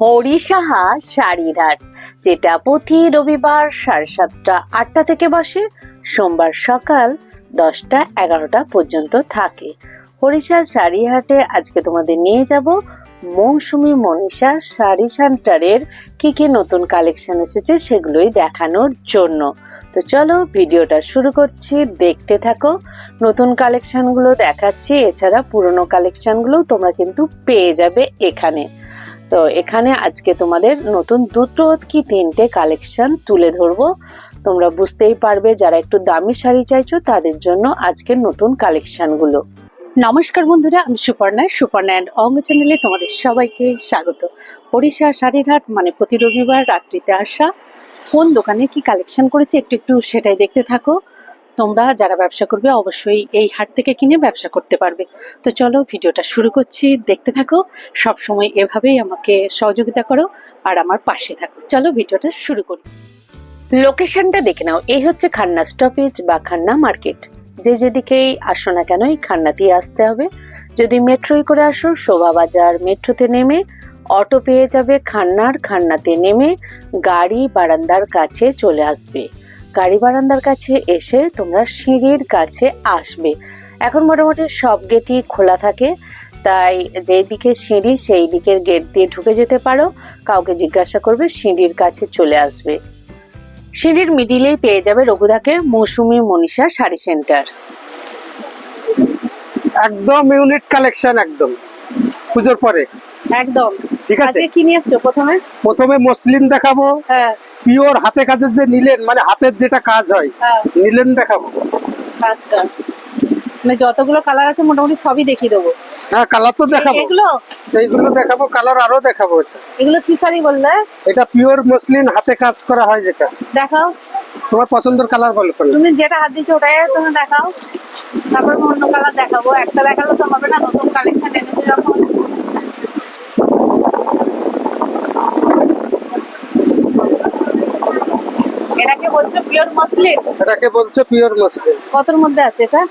হরিসাহা শাড়ির হাট যেটা প্রতি রবিবার সাড়ে সাতটা, আটটা থেকে বসে। সোমবার সকাল দশটা, এগারোটা পর্যন্ত থাকে। হরিষা শাড়ি হাটে আজকে তোমাদের নিয়ে যাব মৌসুমি মনীষা শাড়ি সেন্টারের কি কি নতুন কালেকশন এসেছে সেগুলোই দেখানোর জন্য। তো চলো ভিডিওটা শুরু করছি, দেখতে থাকো। নতুন কালেকশনগুলো দেখাচ্ছি, এছাড়া পুরনো কালেকশনগুলো তোমরা কিন্তু পেয়ে যাবে এখানে। তো এখানে আজকে তোমাদের নতুন দুটো কি তিনটে কালেকশন তুলে ধরবো। তোমরা বুঝতেই পারবে যারা একটু দামি শাড়ি চাইছো, তাদের জন্য আজকের নতুন কালেকশনগুলো নমস্কার বন্ধুরা, আমি সুপর্ণা। সুপর্ণা অ্যান্ড অঙ্গ চ্যানেলে তোমাদের সবাইকে স্বাগত। ওড়িশা শাড়ির হাট মানে প্রতি রবিবার রাত্রিতে আসা, কোন দোকানে কি কালেকশন করেছে একটু একটু সেটাই দেখতে থাকো। তোমরা যারা ব্যবসা করবে অবশ্যই এই হাট থেকে কিনে ব্যবসা করতে পারবে। তো চলো ভিডিওটা শুরু করছি। দেখতে থাকো সব সময় এভাবেই আমাকে সহযোগিতা করো আর আমার পাশে থাকো। চলো ভিডিওটা শুরু করি। লোকেশনটা দেখে নাও। এই হচ্ছে খান্না স্টপেজ বা খান্না মার্কেট যে যেদিকেই আসো না কেন এই খান্নাতেই আসতে হবে। যদি মেট্রোয় করে আসো, শোভা বাজার মেট্রোতে নেমে অটো পেয়ে যাবে খান্নার। খান্নাতে নেমে গাড়ি বারান্দার কাছে চলে আসবে। গাড়ি বারান্দার কাছে এসে তোমরা সিঁড়ির কাছে আসবে। এখন মোটামুটি সব গেটই খোলা থাকে তাই যেই দিকে সিঁড়ি সেই দিকের গেট দিয়ে ঢুকে যেতে পারো। কাউকে জিজ্ঞাসা করবে সিঁড়ির কাছে চলে আসবে। সিঁড়ির মিডিলেই পেয়ে যাবে রঘুদাকে মৌসুমী মনীষা শাড়ি সেন্টার। একদম ইউনিট কালেকশন একদম। পুজোর পরে। একদম। ঠিক আছে। কি নিয়ে এসছো প্রথমে? প্রথমে মসলিন দেখাবো। হ্যাঁ। পিওর হাতে কাজের যে নিলেন মানে হাতের যেটা কাজ হয় হ্যাঁ। নিলেন দেখাবো। আচ্ছা। মানে যতগুলো কালার আছে মোটামুটি সবই দেখিয়ে দেবো। হ্যাঁ কালার তো দেখাবো। এগুলো? এইগুলো দেখাবো কালার আরও দেখাবো এটা। এগুলো কি শাড়ি বললে? এটা পিওর মসলিন হাতে কাজ করা হয় যেটা। দেখাও। তোমার পছন্দের কালার বলো তুমি যেটা হাত দিচ্ছ ওটাই তুমি দেখাও। তারপর অন্য কালার দেখাবো। একটা দেখালে তো হবে না নতুন কালেকশন এনেছো যখন। এটাকে বলছো পিওর মসলিন এটাকে বলছে পিওর মসলিন কতর মধ্যে আছে এটা?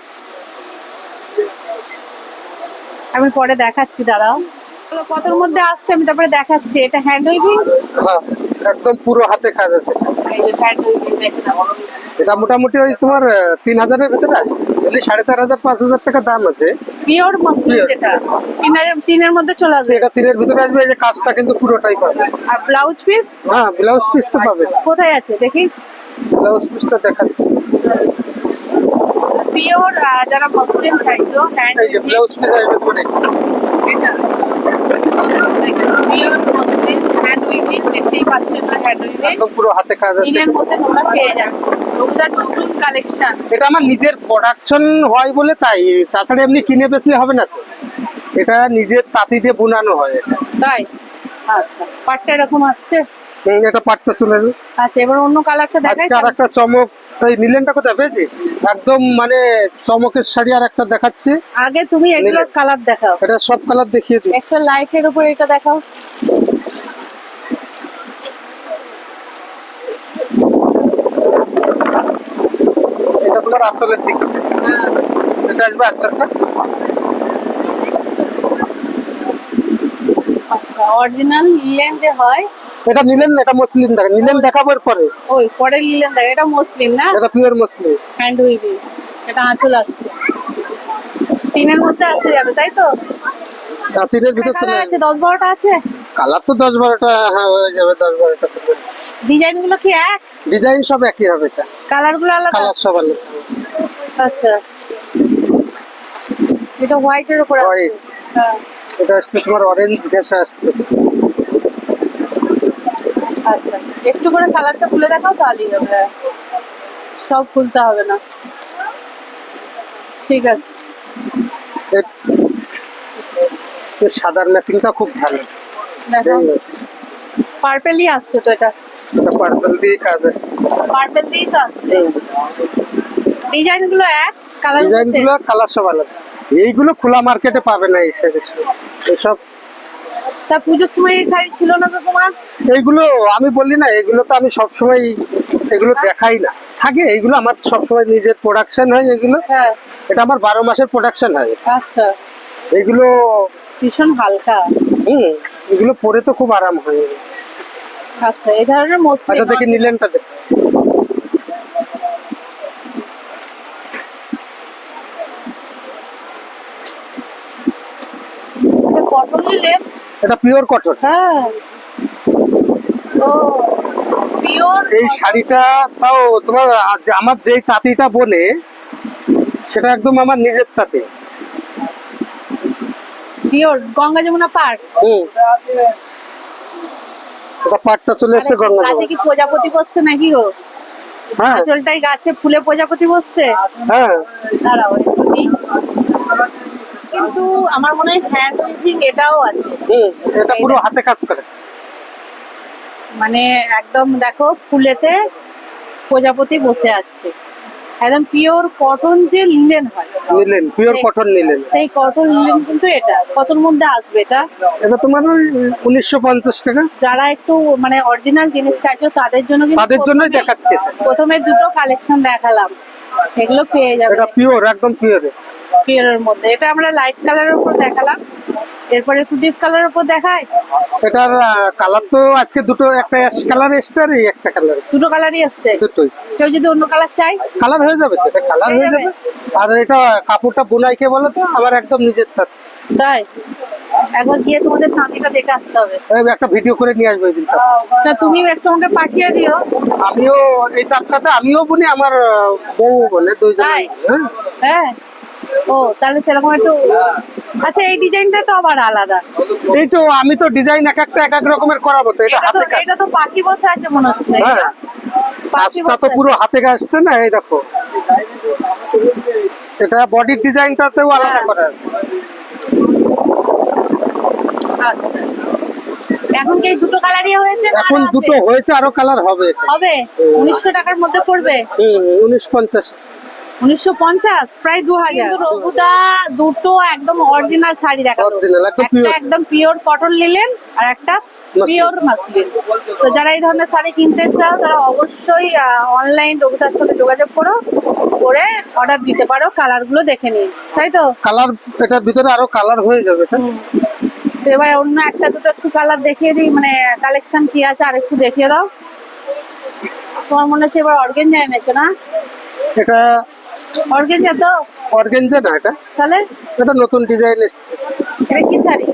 আমি পরে দেখাচ্ছি দাঁড়াও। কতর মধ্যে আসছে আমি তারপরে দেখাচ্ছি এটা হ্যান্ড উইভিং হ্যাঁ একদম পুরো হাতে কাজ আছে এটা। মোটামুটি ওই তোমার তিন হাজারের ভিতরে আসবে এমনি সাড়ে চার হাজার পাঁচ হাজার টাকা দাম আছে। Pure muslin. যেটা তিন তিনের মধ্যে চলে আসবে। এটা তিনের ভিতরে আসবে এই যে কাজটা কিন্তু পুরোটাই পাবে। আর ব্লাউজ পিস হ্যাঁ ব্লাউজ পিস তো পাবে। কোথায় আছে দেখি। ব্লাউজ পিসটা দেখাচ্ছি। পিওর যারা মসলিন চাইছো হ্যান্ড এই যে ব্লাউজ পিস। এটা পিওর মসলিন হ্যান্ড উইভিং দেখতেই পাচ্ছেন না হ্যান্ড উইভিং পুরো হাতে কাজ আছে। তিনের মধ্যে তোমরা পেয়ে যাচ্ছ। নতুন কালেকশন এটা আমার নিজের প্রোডাকশন হয় বলে তাই। তাছাড়া এমনি কিনে বেচলে হবে না তো। এটা নিজের তাঁতি দিয়ে বুনানো হয় এটা। তাই? আচ্ছা পাটটা এরকম আসছে? হুম, এটা পাটটা চলে যাবে আচ্ছা এবার অন্য কালারটা দেখাই আজকে আর একটা চমক। এই নিলেনটা কোথায় পেয়েছি? একদম মানে চমকের শাড়ি আর একটা দেখাচ্ছি। আগে তুমি এগুলোর কালার দেখাও। এটা সব কালার দেখিয়ে দিই। একটা লাইটের উপর এটা দেখাও। এটা তোমার আঁচলের দিক। এটা আসবে আঁচলটা। আচ্ছা অরিজিনাল লিলেন যে হয় এটা নিলেন না এটা মসলিন দেখা নিলেন দেখাবার পরে ওই পরে নিলেন দেখ এটা মসলিন না? এটা পিওর মসলিন। হ্যান্ড উইভিং এটা আঁচল আসছে। তিনের মধ্যে আসে যাবে তাই তো? তিনের ভিতর চলে আছে দশ বারোটা আছে? কালার তো দশ বারোটা হ্যাঁ হয়ে যাবে দশ বারোটা ডিজাইনগুলো কি এক? ডিজাইন সব একই হবে এটা। কালারগুলো আলাদা? কালার সব আলাদা। আচ্ছা। এটা হোয়াইটের উপর আছে হ্যাঁ। এটা আসছে তোমার অরেঞ্জ ঘেসা আসছে। আচ্ছা একটু করে কালারটা খুলে দেখাও তাহলেই হবে। সব খুলতে হবে না। ঠিক আছে। সাদার ম্যাচিংটা খুব ভালো। পার্পেলই আসছে তো এটা। পার্পল দিয়ে কাজ আসছে। পার্পেল দিয়েই তো আসছে। ডিজাইনগুলো এক কালার ডিজাইনগুলো কালার সব আলাদা। এইগুলো খোলা মার্কেটে পাবে না এই শাড়ি এসব তা পুজোর সময় এই শাড়ি ছিল না তো তোমার? এইগুলো আমি বললি না এগুলো তো আমি সবসময় এগুলো দেখাই না। থাকে এইগুলো আমার সবসময় নিজের প্রোডাকশন হয় এগুলো। হ্যাঁ। এটা আমার বারো মাসের প্রোডাকশন হয়। আচ্ছা। এইগুলো ভীষণ হালকা। হুম এগুলো পরে তো খুব আরাম হয়। আচ্ছা এই ধরনের আচ্ছা মসলিন দেখি নিলেনটা দেখ। কটন নিলেন এটা পিওর কটন হ্যাঁ। এই শাড়িটা তাও তোমার আমার যেই তাঁতিটা বনে সেটা একদম আমার নিজের তাঁতি। Pure Ganga Yamuna park. হুম। ওটা পাটটা চলে এসছে গঙ্গা গাছে কি প্রজাপতি বসছে নাকি গো? হ্যাঁ। আঁচলটাই গাছে ফুলে প্রজাপতি বসছে? হ্যাঁ। দাঁড়াও। কিন্তু আমার মনে হয় হ্যান্ড উইভিং এটাও আছে। হুম এটা পুরো হাতে কাজ করে। মানে একদম দেখো ফুলেতে প্রজাপতি বসে আসছে একদম পিওর কটন যে লিলেন হয়। নিলেন পিওর কটন নিলেন সেই কটন লিলেন কিন্তু এটা। কতর মধ্যে আসবে এটা। এটা তোমার উনিশশো পঞ্চাশ টাকা। যারা একটু মানে অরিজিনাল জিনিস চাইছো তাদের জন্য কিন্তু তাদের জন্যই দেখাচ্ছে প্রথমে দুটো কালেকশন দেখালাম। এগুলো পেয়ে যাবে। এটা পিওর একদম পিওর পিওরের মধ্যে। এটা আমরা লাইট কালারের উপর দেখালাম। এরপরে একটু ডিপ কালারের উপর দেখাই। এটার কালার তো আজকে দুটো একটা অ্যাশ কালার এসছে আর একটা কালার দুটো কালারই আসছে দুটোই। কেউ যদি অন্য কালার চাই কালার হয়ে যাবে তো? এটা কালার হয়ে যাবে? আর এটা কাপড়টা বোনাই কে বলো তো আমার একদম নিজের তাঁত তাই? একবার গিয়ে তোমাদের তাঁতিটা দেখে আসতে হবে। একটা ভিডিও করে নিয়ে আসব দিনটা তা তুমি একটু আমাকে পাঠিয়ে দিও। আমিও এই তাঁতটাতে আমিও বুনি আমার বউ বলে দুইজন? হ্যাঁ? হ্যাঁ। ও তাহলে সেরকম একটু আচ্ছা এই ডিজাইনটা তো আবার আলাদা। এই তো আমি তো ডিজাইন এক একটা এক এক রকমের করাবো তো এটা হাতে কাজ। এটা তো পাখি বসে আছে মনে হচ্ছে হ্যাঁ। কাজটা তো পুরো হাতে কাজছে না এই দেখো। এটা বডির ডিজাইনটাতেও আলাদা। করা আছে। আচ্ছা। এখন কি দুটো কালারই হয়েছে এখন দুটো হয়েছে আরও কালার হবে হবে? উনিশশো টাকার মধ্যে পড়বে? হুম উনিশ পঞ্চাশ। উনিশশো পঞ্চাশ প্রায় দু হাজার। রঘুদা দুটো একদম অরিজিনাল শাড়ি একদম একটা একদম পিওর কটন নিলেন আর একটা পিওর মাসলিন তো যারা এই ধরনের শাড়ি কিনতে চাও তারা অবশ্যই অনলাইন রঘুদার সাথে যোগাযোগ করো করে অর্ডার দিতে পারো কালারগুলো দেখে নিন তাই তো? কালার এটার ভিতরে আরও কালার হয়ে যাবে তো এবার অন্য একটা দুটো একটু কালার দেখিয়ে দিই মানে কালেকশন কি আছে আর একটু দেখিয়ে দাও। তোমার মনে হচ্ছে এবার অর্গেঞ্জা এনেছো না? এটা অর্গেঞ্জা তো? অর্গেঞ্জা না এটা। তাহলে? এটা নতুন ডিজাইন এসছে। এটা কি শাড়ি?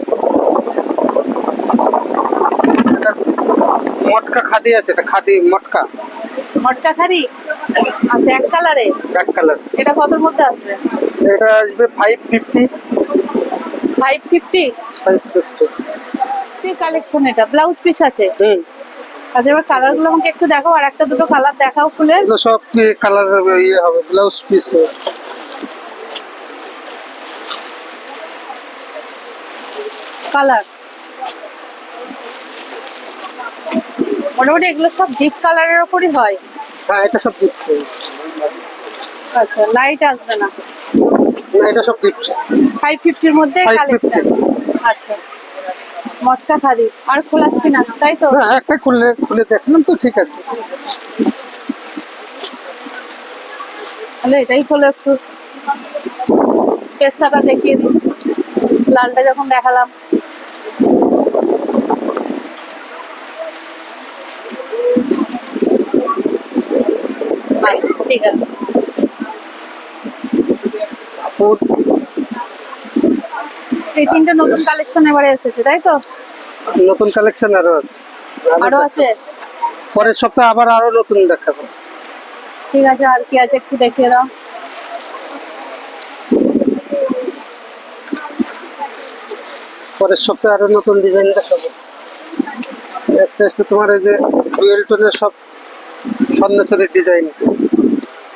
মটকা খাদি আছে এটা খাদি মটকা। মটকা খারি আচ্ছা এক কালারে? Black colour. এটা কতর মধ্যে আসবে? এটা আসবে five fifty five fifty five fifty collection এটা। ব্লাউজ পিস আছে? হুম। আচ্ছা এবার কালারগুলো আমাকে একটু দেখাও আর একটা দুটো কালার দেখাও এগুলো সব কালার ইয়ে হবে ব্লাউজ পিস কালার মোটামুটি এগুলো সব ডিপ কালারের ওপরই হয়। হ্যাঁ এটা সব দিচ্ছে আচ্ছা লাইট আসবে না। এটা সব দিচ্ছে ফাইভ ফিফটির মধ্যে 550 কালেকশন আচ্ছা। মটকা খাদি আর খোলাচ্ছি না তাই তো? না একটা খুলে খুলে দেখলাম তো ঠিক আছে। তাহলে এটাই হলো একটু পেস্তাটা দেখিয়ে দিই। লালটা যখন দেখালাম। ঠিক আছে। এই তিনটে নতুন কালেকশন এবারে এসেছে তাই তো? নতুন কালেকশন আরও আছে। আরও আছে? পরের সপ্তাহে আবার আরও নতুন দেখাবো। ঠিক আছে আর কি আছে একটু দেখিয়ে দাও। পরের সপ্তাহে আরও নতুন ডিজাইন দেখাবো। একটা এসছে তোমার এই যে ডুয়েল টোনের সব স্বর্ণচরের ডিজাইন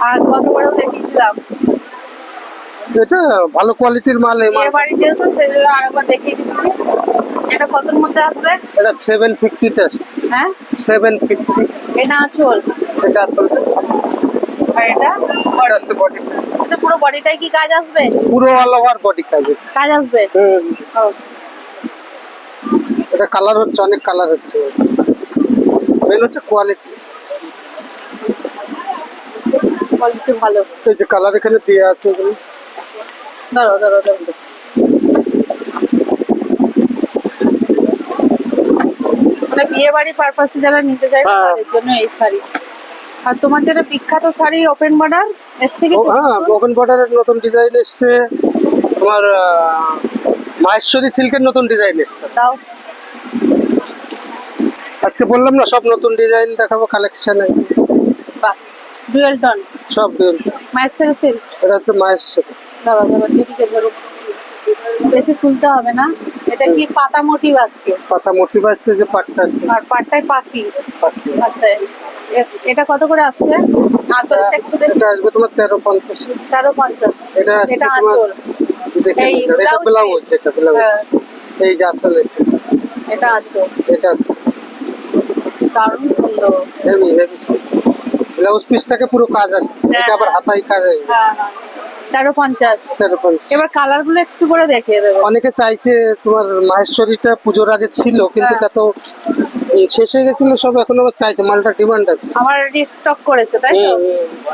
আর গত বড় দেখিয়েছিলাম? এটা ভালো কোয়ালিটির মাল এই মাল বিয়ে বাড়ি যেহেতু সেগুলো আরেকবার দেখিয়ে দিচ্ছি। এটা কতর মধ্যে আসবে? এটা সেভেন ফিফটিতে হ্যাঁ? সেভেন ফিফটি এটা আঁচল। এটা চলবে আর এটা আসছে বডি এটা পুরো বডিটাই কি কাজ আসবে? পুরো অল ওভার বডি কাজে। কাজ আসবে? হুম। এটা কালার হচ্ছে অনেক কালার হচ্ছে। মেন হচ্ছে কোয়ালিটি কোয়ালিটি ভালো। এই যে কালার এখানে দেওয়া আছে। এগুলো। ধরো ধরো ধরো মানে বিয়ে বাড়ি পারপাসে যারা নিতে যায় হ্যাঁ। তাদের জন্য এই শাড়ি। আর তোমার যেটা বিখ্যাত শাড়ি ওপেন বর্ডার এসছে কি হ্যাঁ ওপেন বর্ডারের নতুন ডিজাইন এসছে। তোমার মাহেশ্বরী সিল্কের নতুন ডিজাইন এসছে। দাও। আজকে বললাম না সব নতুন ডিজাইন দেখাবো কালেকশনে বাহ ডুয়েল টন সব ডিজাইন মাইসেল সিল্ক এটা হচ্ছে মাহেশ্বরী। বাবা বাবা দিদিকে ধরো বেশি খুলতে হবে না। এটা কি পাতা মোটিভ আসছে পাতা মোটিভ আসছে যে পাটটা আসছে আর পাটটায় পাখি। পাখি। আচ্ছা এটা কত করে আসছে? আঁচলটা এটা আসবে তোমার তেরো পঞ্চাশে। তেরো পঞ্চাশ। এটা আসছে তোমার ব্লাউজ। যেটা ব্লাউজ। হ্যাঁ, এই যে আসলে এটা। এটা আঁচল। এটা আছে দারুণ সুন্দর। হেভি হেভি ব্লাউজ পিসটাকে পুরো কাজ আসছে। হ্যাঁ, এটা আবার হ্যাঁ। হাতাই কাজ আসবে। হ্যাঁ হ্যাঁ। তেরো পঞ্চাশ। তেরো পঞ্চাশ। এবার কালারগুলো একটু করে দেখিয়ে দেবো। অনেকে চাইছে তোমার মাহেশ্বরীটা পুজোর আগে ছিল কিন্তু হ্যাঁ। তা তো শেষ হয়ে গেছিল সব এখন আবার চাইছে মালটা ডিমান্ড আছে। আমার স্টক করেছে তাই তো?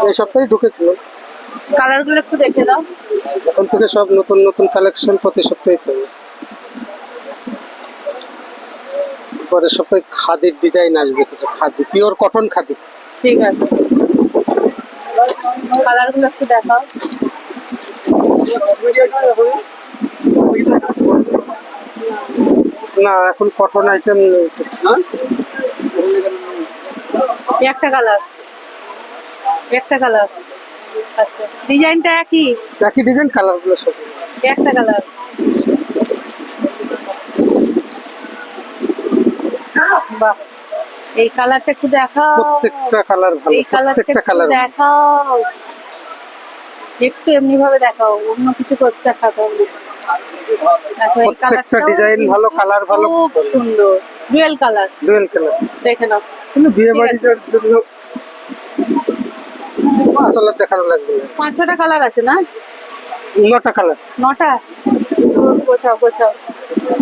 এই সপ্তাহে ঢুকেছিল। কালারগুলো একটু দেখে দাও। এখন থেকে সব নতুন নতুন কালেকশন প্রতি সপ্তাহে পাবে। পরের সপ্তাহে খাদির ডিজাইন আসবে কিছু খাদি পিওর কটন খাদি। ঠিক আছে। কালারগুলো একটু দেখাও। না এখন কটন আইটেম নেই। একটা কালার একটা কালার আচ্ছা ডিজাইনটা একই? একই ডিজাইন কালারগুলো সব। একটা কালার বাহ এই কালারটা একটু দেখাও। প্রত্যেকটা কালার ভালো প্রত্যেকটা কালার দেখাও। একটু এমনি ভাবে দেখাও অন্য কিছু করতে এই প্রত্যেকটা ডিজাইন ভালো কালার ভালো। খুব সুন্দর। ডুয়েল কালার ডুয়েল কালার দেখে নাও। কিন্তু বিয়ে বাড়িটার জন্য আচলের দেখানো লাগবে পাঁচ ছটা কালার আছে না? নটা কালার নটা? গোছাও গোছাও।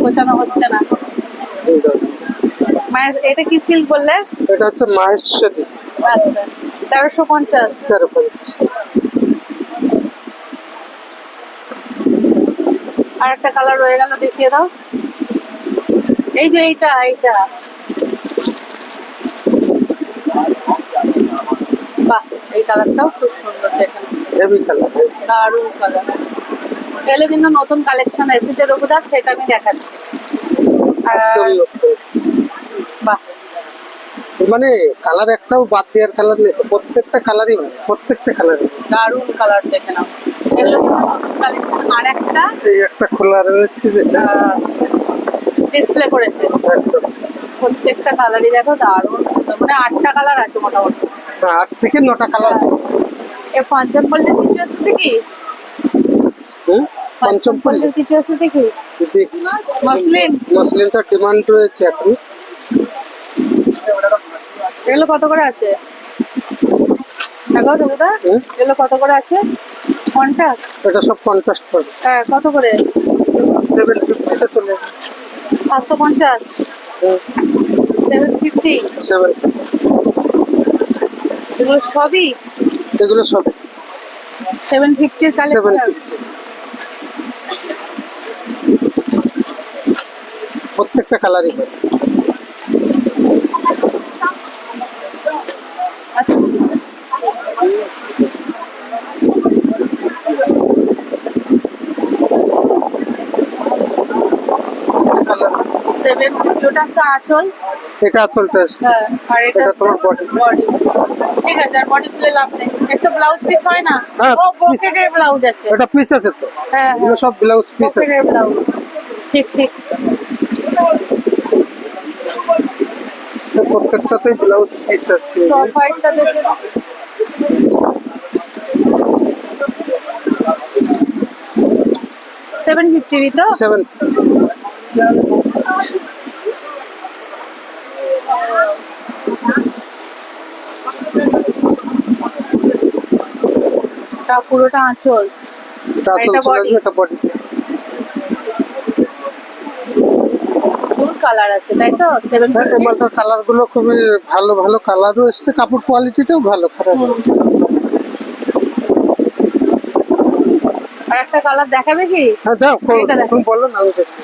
গোছানো হচ্ছে না। মায়ের এটা কি সিল্ক বললে? এটা হচ্ছে মাহেশ্বরী। আচ্ছা তেরোশো পঞ্চাশ। তেরো পঞ্চাশ। আর একটা কালার রয়ে গেল দেখিয়ে দাও। এই যে এইটা এইটা। বাহ এই কালারটাও খুব সুন্দর দেখেন। হেভি কালার দারুণ কালার এগুলো কিন্তু নতুন কালেকশন এসেছে রঘুদাস সেটা আমি দেখাচ্ছি। বাহ মানে কালার একটাও বাদ দেওয়ার কালার নেই প্রত্যেকটা কালারই ভালো প্রত্যেকটা কালারই দারুণ কালার দেখে নাও। আর একটা এই একটা খোলা রয়েছে যেটা। ডিসপ্লে করেছে। একদম। প্রত্যেকটা কালারই দেখো দারুণ। মানে আটটা কালার আছে মোটামুটি। আট থেকে নটা কালার এ পঞ্চম পল্লীর কিছু আছে কি? কিছু আছে কি? দেখছি মসলিন। মসলিনটা ডিমান্ড রয়েছে এখন। এগুলো কত করে আছে? দেখো রঘুদা এগুলো কত করে আছে? কোনটা এটা সব কন্ট্রাস্ট পাবে হ্যাঁ কত করে? সেভেন ফিফটিতে চলে সাতশো পঞ্চাশ। সেভেন ফিফটি সেভেন এগুলো সবই? এগুলো সব সেভেন ফিফটির সেভেন কালেকশন প্রত্যেকটা কালারই পাবে আচ্ছা কালার সেভেন ফিফটি ওটা হচ্ছে আঁচল। এটা আচলটা হ্যাঁ আর এটা তোমার। বডি ঠিক আছে আর বডি খুলে লাভ নেই। একটা ব্লাউজ পিস হয় না? হ্যাঁ, ও। ব্রোকেডের ব্লাউজ আছে। এটা পিস আছে তো? হ্যাঁ এগুলো সব ব্লাউজ পিস আছে। ঠিক ঠিক। প্রত্যেকটাতেই ব্লাউজ পিস আছে। সেভেন ফিফটিরই তো। সেভেন এটা পুরোটা আঁচল? এটা আচল চলে। আসবে এটা বডি কালার আছে তাই তো? সেভেন এই মালটার কালারগুলো খুবই ভালো ভালো কালারও এসছে কাপড় কোয়ালিটিটাও ভালো খারাপ। আর একটা কালার দেখাবে কি? হ্যাঁ দাও তুমি বলো না আমি দেখি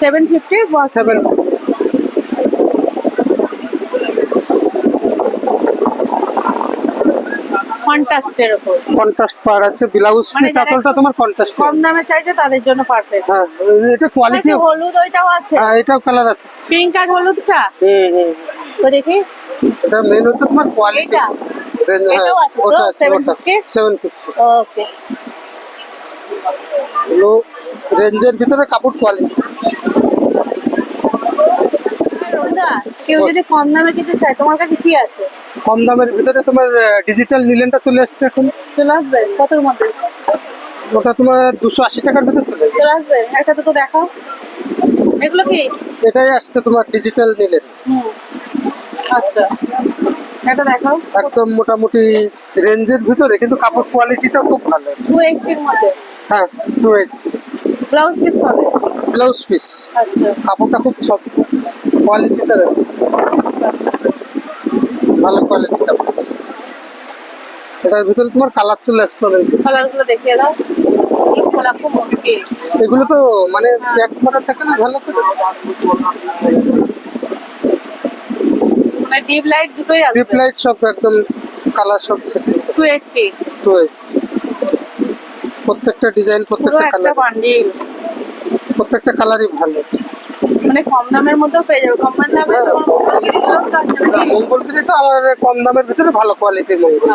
সেভেন ফিফটি সেভেন কন্ট্রাস্টের উপর। কন্ট্রাস্ট পার আছে ব্লাউজ মানে পিস যারা আঁচলটা তোমার কন্ট্রাস্ট কম দামে চাইছে তাদের জন্য পারফেক্ট হ্যাঁ এটা কোয়ালিটি হলুদ ওইটাও আছে? হ্যাঁ এটাও কালার আছে। পিঙ্ক আর হলুদটা? হুম হুম তো দেখি। এটা মেন হচ্ছে তোমার কোয়ালিটি হ্যাঁ এটাও আছে ওটা আছে 750? ওটা। সেভেন ফিফটি ওকে লো রেঞ্জের ভিতরে কাপড় কোয়ালিটি কেউ যদি কম দামে কিনতে চায় তোমার কাছে কি আছে? কম দামের ভিতরে তোমার ডিজিটাল নিলেনটা চলে আসছে এখন। চলে আসবে? কতর মধ্যে? ওটা তোমার দুশো আশি টাকার ভিতরে চলে চলে আসবে? একটা তো দেখাও। এগুলো কি? এটাই আসছে তোমার ডিজিটাল নিলেন হুম। আচ্ছা। এটা দেখাও। একদম মোটামুটি রেঞ্জের ভিতরে কিন্তু কাপড় কোয়ালিটিটা খুব ভালো। টু এইটির মধ্যে? হ্যাঁ টু এইট ব্লাউজ পিস হবে? ব্লাউজ পিস আচ্ছা। কাপড়টা খুব সফট কোয়ালিটিটা ভালো কোয়ালিটিটা এটার ভিতরে তোমার কালার চলে আসছে অনেক। কালারগুলো দেখিয়ে দাও। এগুলো খোলা খুব মুশকিল। এগুলো তো মানে প্যাক করা থাকে না ভালো করে? মানে ডিপ লাইট দুটোই ডিপ লাইট সব একদম কালার সব সেটিং প্রত্যেকটা ডিজাইন প্রত্যেকটা কালার প্রত্যেকটা কালারই ভালো। মানে কম দামের মধ্যেও পেয়ে যাবে। কম দামে তো আছে মঙ্গলগিরি তো আমাদের কম দামের ভিতরে ভালো কোয়ালিটির মঙ্গল।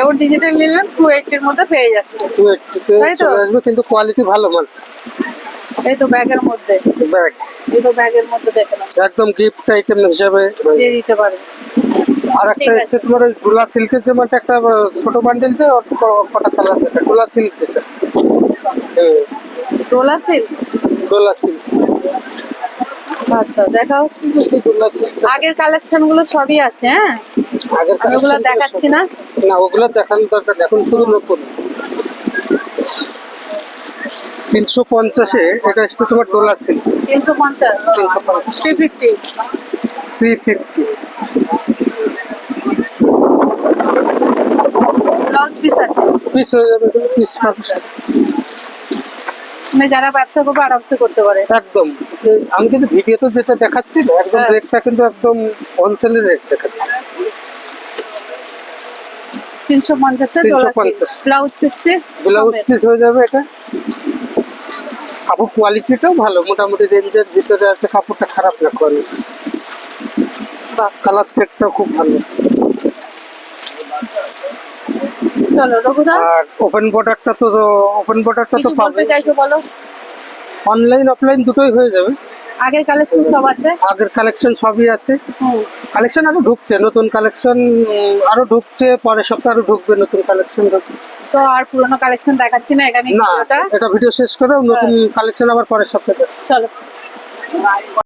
এবার ডিজিটাল নিলেন টু এইটির মধ্যে পেয়ে যাচ্ছে। টু তো? চলে আসবে কিন্তু কোয়ালিটি ভালো মাল। এই তো ব্যাগের মধ্যে। ব্যাগ। এই তো ব্যাগের মধ্যে দেখে নাও। একদম গিফট আইটেম হিসাবে। দিয়ে দিতে পারবে আর একটা এসছে তোমার ওই ডোলা সিল্কের যে মালটা একটা ছোট বান্ডেল দিয়ে ওর কটা কালার দেবে ডোলা সিল্ক যেটা। ডোলা সিল্ক? ডোলা সিল্ক। আচ্ছা দেখাও। আগের কালেকশনগুলো সবই আছে হ্যাঁ? আগের ওগুলো দেখাচ্ছি না। না ওগুলো দেখানোর দরকার এখন শুধু নতুন তিনশো পঞ্চাশে এটা এসছে তোমার ডোলা সিল্ক তিনশো পঞ্চাশ। তিনশো পঞ্চাশ। Three fifty three fifty blouse piece আছে। পিস হয়ে যাবে পিস মানে যারা ব্যবসা করবে আরামসে করতে পারে। একদম। আমি কিন্তু ভিডিওতে যেটা দেখাচ্ছি একদম হ্যাঁ। রেটটা কিন্তু একদম হোলসেলের রেট দেখাচ্ছি। তিনশো পঞ্চাশে 350 ব্লাউজ পিসে ব্লাউজ পিস হয়ে যাবে এটা। কাপড় কোয়ালিটিটাও ভালো মোটামুটি রেঞ্জের ভিতরে আছে কাপড়টা খারাপ না কোয়ালিটি কালার সেটটাও খুব ভালো। চলো আর ওপেন বর্ডারটা তো ওপেন বর্ডারটা তো পাবে বলো? অনলাইন অফলাইন দুটোই হয়ে যাবে। আগের কালেকশন সব আছে? আগের কালেকশন সবই আছে। কালেকশন আরও ঢুকছে নতুন কালেকশন আরও ঢুকছে পরের সপ্তাহে আরও ঢুকবে নতুন কালেকশন তো আর পুরোনো কালেকশন দেখাচ্ছি না এখানে না এটা ভিডিও শেষ করে নতুন কালেকশন আবার পরের সপ্তাহে চলো।